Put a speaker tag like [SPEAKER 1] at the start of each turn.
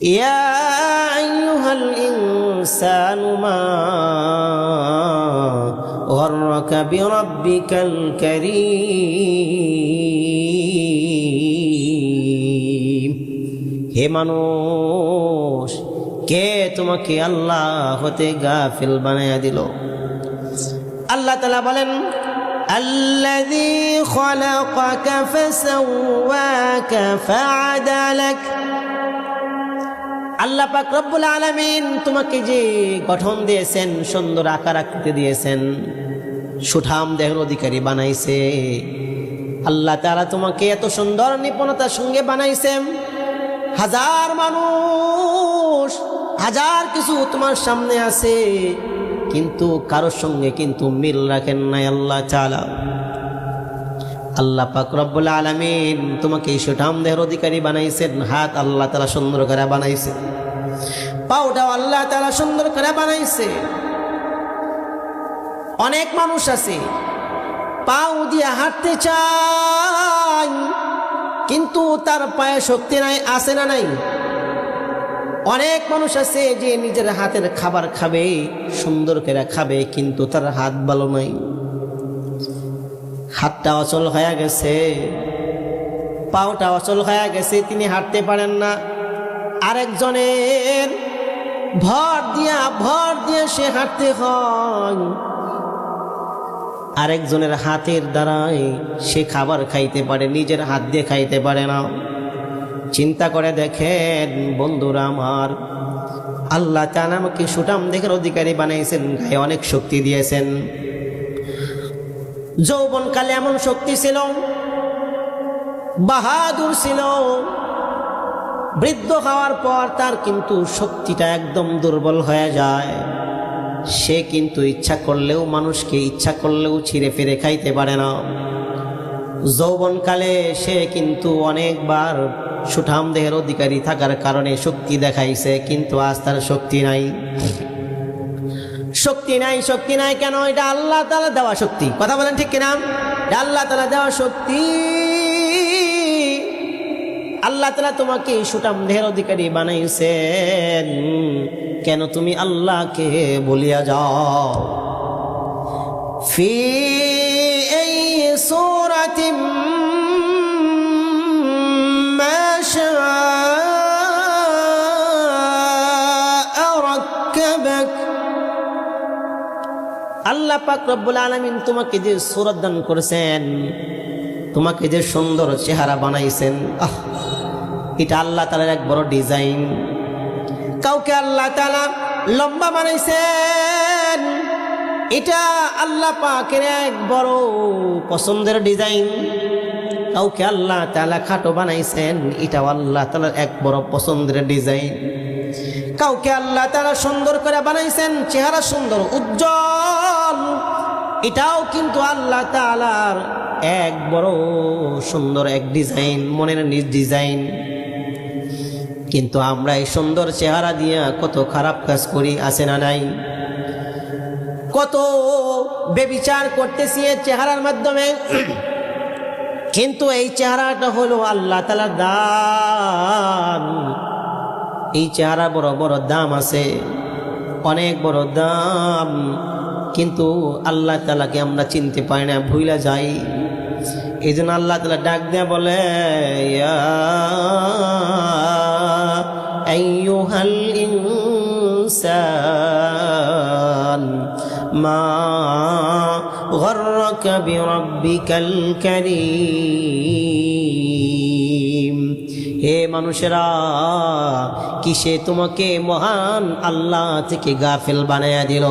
[SPEAKER 1] يا أيها الإنسان ما غرك بربك الكريم হে মানুষ কে তোমাকে আল্লাহ হতে গাফিল বানায়া দিল আল্লাহ তালা বলেন الذي خلقك فسواك فعدلك আল্লাহ পাক রব্বুল আলামিন তোমাকে যে গঠন দিয়েছেন, সুন্দর আকার আকৃতি দিয়েছেন, সুঠাম দেহের অধিকারী বানাইছে। আল্লাহ তারা তোমাকে এত সুন্দর নিপুণতার সঙ্গে বানাইছেন। হাজার মানুষ, হাজার কিছু তোমার সামনে আছে, কিন্তু কারোর সঙ্গে কিন্তু মিল রাখেন নাই আল্লাহ চালা আল্লাহ পাক রব্বুল আলামিন তোমাকে সুঠাম দেহের অধিকারী বানাইছেন। হাত আল্লাহ তালা সুন্দর করে বানাইছে। পাওটাও আল্লাহ তারা সুন্দর করে বানাইছে। অনেক মানুষ আছে, পাও দিয়ে হাঁটতে চায়, কিন্তু তার পায়ে শক্তি নাই, আছে না নাই? অনেক মানুষ আছে যে নিজের হাতের খাবার খাবে, সুন্দর করে খাবে, কিন্তু তার হাত ভালো নাই। হাতটা অচল হয়ে গেছে। পাওটা অচল হয়ে গেছে, তিনি হাঁটতে পারেন না। আরেকজনের ভর দিয়া, ভর দিয়ে সে হাঁটতে হয়। আরেকজনের হাতের দ্বারাই সে খাবার খাইতে পারে, নিজের হাত দিয়ে খাইতে পারে না। চিন্তা করে দেখেন, বন্ধুরা আমার, আল্লাহ চান আমাকে সুটাম দেখের অধিকারী বানাইছেন, গায়ে অনেক শক্তি দিয়েছেন। যৌবনকালে এমন শক্তি ছিল, বাহাদুর ছিল। বৃদ্ধ হওয়ার পর তার কিন্তু শক্তিটা একদম দুর্বল হয়ে যায়। সে কিন্তু ইচ্ছা করলেও, মানুষকে ইচ্ছা করলেও ছিঁড়ে ফিরে খাইতে পারে না। যৌবনকালে সে কিন্তু অনেকবার সুঠাম দেহের অধিকারী থাকার কারণে শক্তি দেখাইছে, কিন্তু আজ তার শক্তি নাই। শক্তি নাই শক্তি নাই কেন? এটা আল্লাহ তালা দেওয়া শক্তি। কথা বলেন ঠিক কিনা? আল্লাহ তালা দেওয়া শক্তি। আল্লাহ তালা তোমাকে সুটাম দেহের অধিকারী বানাইছেন। কেন তুমি আল্লাহকে বলিয়া যাও? ফি আল্লাহ পাক রব্বুল আলামিন তোমাকে যে সুরত দান করেছেন, তোমাকে যে সুন্দর চেহারা বানাইছেন, আহ, এটা আল্লাহ তালার এক বড় ডিজাইন কাউকে আল্লাহ তালা লম্বা বানাইছেন, এটা আল্লাহ পাকের এক বড় পছন্দের ডিজাইন কাউকে আল্লাহ তালা খাটো বানাইছেন, এটাও আল্লাহ তালার এক বড় পছন্দের ডিজাইন কাউকে আল্লাহ তালা সুন্দর করে বানাইছেন, চেহারা সুন্দর, উজ্জ্বল। এটাও কিন্তু আল্লাহ তালার এক বড় সুন্দর এক ডিজাইন মনের নিজ ডিজাইন কিন্তু আমরা এই সুন্দর চেহারা দিয়ে কত খারাপ কাজ করি, আছে না নাই? কত বেবিচার করতেছি চেহারার মাধ্যমে। কিন্তু এই চেহারাটা হলো আল্লাহ তালার দান। এই চেহারা বড় বড় দাম আছে অনেক বড় দাম কিন্তু আল্লাহ তালাকে আমরা চিনতে পারি না ভুইলা যাই এই জন্য আল্লাহ তালা ডাক দেয়া বলে ইয়া আইয়ুহাল ইনসান মা غرك بربك الكريم হে মানুষেরা কিসে তোমাকে মহান আল্লাহ থেকে গাফেল বানায়া দিল?